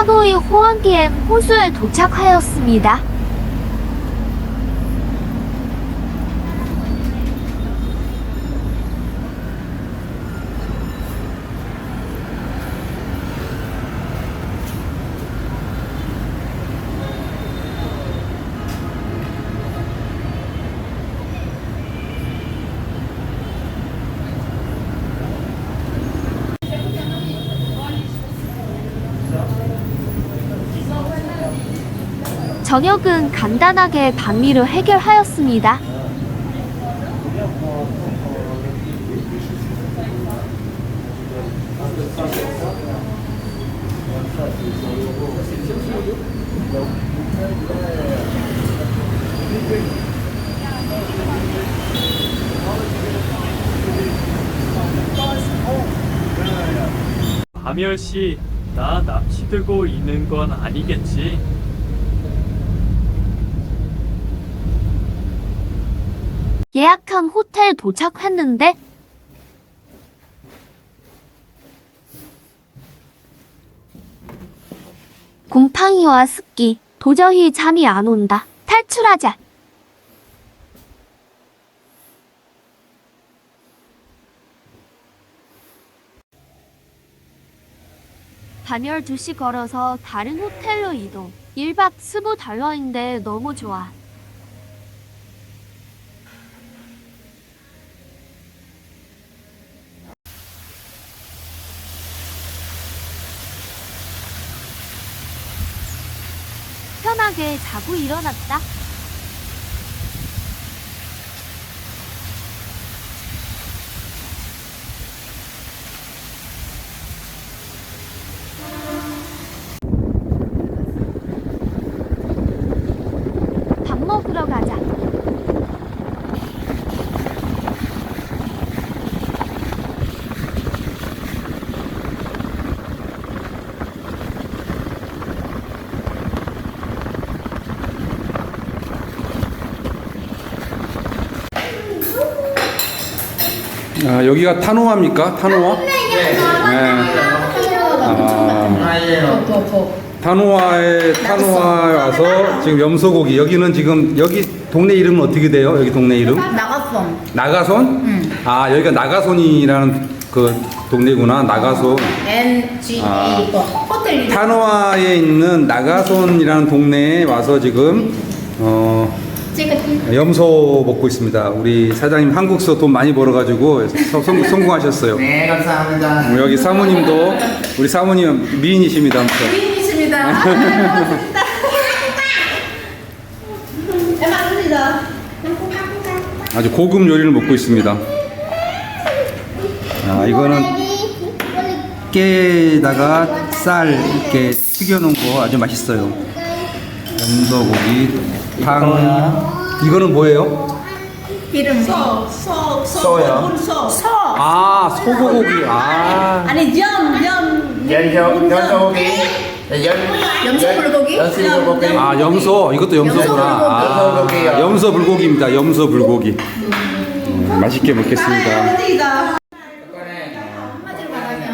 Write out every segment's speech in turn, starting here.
하노이 호안기엠 호수에 도착하였습니다. 저녁은 간단하게 반미를 해결하였습니다. 밤열 씨, 나 납치 들고 있는 건 아니겠지? 예약한 호텔 도착했는데 곰팡이와 습기 도저히 잠이 안 온다. 탈출하자. 반열 2시 걸어서 다른 호텔로 이동. 1박 15달러인데 너무 좋아. 편하게 자고 일어났다. 밥 먹으러 가자. 아, 여기가 타노아입니까? 타노아? 네. 아, 타노아에 타노아에 와서 지금 염소고기 여기는 지금 여기 동네 이름은 어떻게 돼요? 여기 동네 이름? 나갔어. 나가손? 아 여기가 나가손이라는 그 동네구나. 나가손. N G 아. A 그 호텔 이름. 타노아에 있는 나가손이라는 동네에 와서 지금 어, 염소 먹고 있습니다. 우리 사장님 한국서 돈 많이 벌어가지고 성, 성- 성공하셨어요. 네, 감사합니다. 여기 사모님도 우리 사모님 미인이십니다. 아무튼. 미인이십니다. 아, 고맙습니다. 에마 드시죠. 아주 고급 요리를 먹고 있습니다. 아, 이거는 깨에다가 쌀 이렇게 튀겨놓은 거 아주 맛있어요. 염소고기, 탕. 이거는 뭐예요? 이름 소. 소요. 소. 아, 소고기. 아, 아니 염, 염. 연소, 연소고기. 연, 염소 불고기? 연소 불고기. 아 염소. 이것도 염소구나. 아. 염소 불고기입니다. 염소 불고기. 음, 맛있게 먹겠습니다.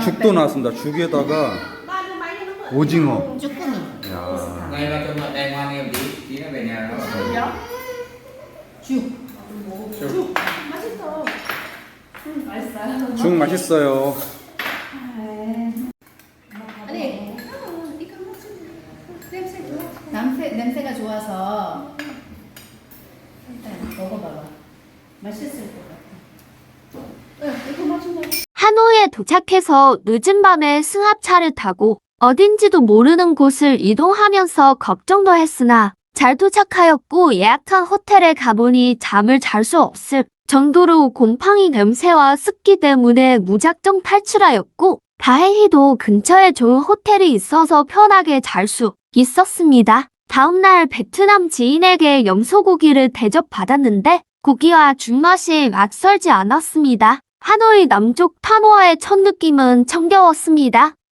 죽도 나왔습니다. 죽에다가 오징어. 쭈꾸미. 야. Nhà nó 죽 맛있어요. 아니. 냄새 냄새가 좋아서 일단 먹어봐봐. 맛있을 것 같아. 하노이에 도착해서 늦은 밤에 승합차를 타고 어딘지도 모르는 곳을 이동하면서 걱정도 했으나 잘 도착하였고 예약한 호텔에 가보니 잠을 잘 수 없을 정도로 곰팡이 냄새와 습기 때문에 무작정 탈출하였고 다행히도 근처에 좋은 호텔이 있어서 편하게 잘 수 있었습니다. 다음날 베트남 지인에게 염소고기를 대접받았는데 고기와 죽맛이 낯설지 않았습니다. 하노이 남쪽 타노아의 첫 느낌은 정겨웠습니다.